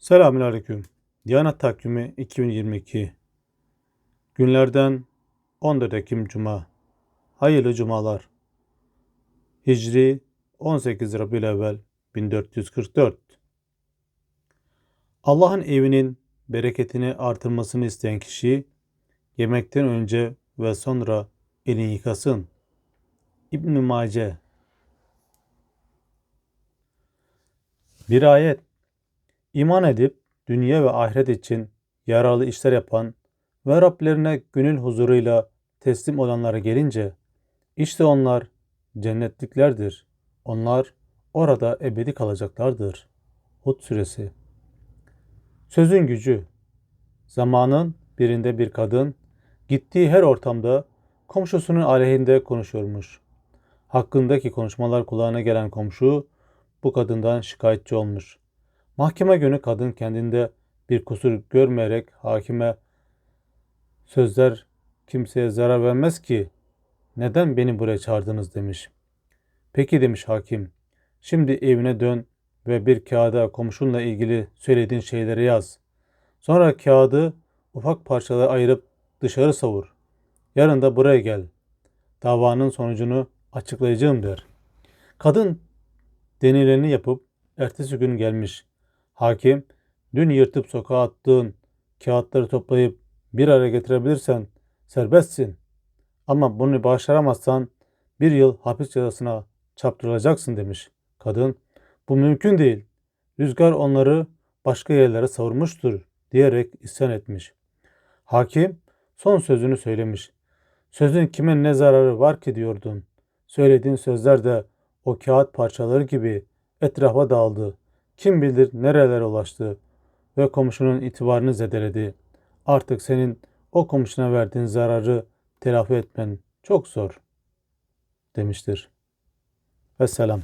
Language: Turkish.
Selamünaleyküm. Diyanet Takvimi 2022. Günlerden 14 Ekim Cuma. Hayırlı cumalar. Hicri 18 Rabiülevvel 1444. Allah'ın evinin bereketini artırmasını isteyen kişi yemekten önce ve sonra elini yıkasın. İbn Mace Bir ayet İman edip dünya ve ahiret için yararlı işler yapan ve Rablerine gönül huzuruyla teslim olanlara gelince işte onlar cennetliklerdir. Onlar orada ebedi kalacaklardır. Hud suresi. Sözün gücü. Zamanın birinde bir kadın gittiği her ortamda komşusunun aleyhinde konuşuyormuş. Hakkındaki konuşmalar kulağına gelen komşu bu kadından şikayetçi olmuş. Mahkeme günü kadın kendinde bir kusur görmeyerek hakime sözler kimseye zarar vermez ki neden beni buraya çağırdınız demiş. Peki demiş hakim şimdi evine dön ve bir kağıda komşunla ilgili söylediğin şeyleri yaz. Sonra kağıdı ufak parçalara ayırıp dışarı savur. Yarın da buraya gel. Davanın sonucunu açıklayacağım der. Kadın denileni yapıp ertesi gün gelmiş. Hakim, dün yırtıp sokağa attığın kağıtları toplayıp bir araya getirebilirsen serbestsin. Ama bunu başaramazsan bir yıl hapis cezasına çarptırılacaksın demiş. Kadın, bu mümkün değil. Rüzgar onları başka yerlere savurmuştur diyerek isyan etmiş. Hakim son sözünü söylemiş. Sözün kime ne zararı var ki diyordun. Söylediğin sözler de o kağıt parçaları gibi etrafa dağıldı. Kim bilir nerelere ulaştı ve komşunun itibarını zedeledi. Artık senin o komşuna verdiğin zararı telafi etmen çok zor demiştir. Vesselam.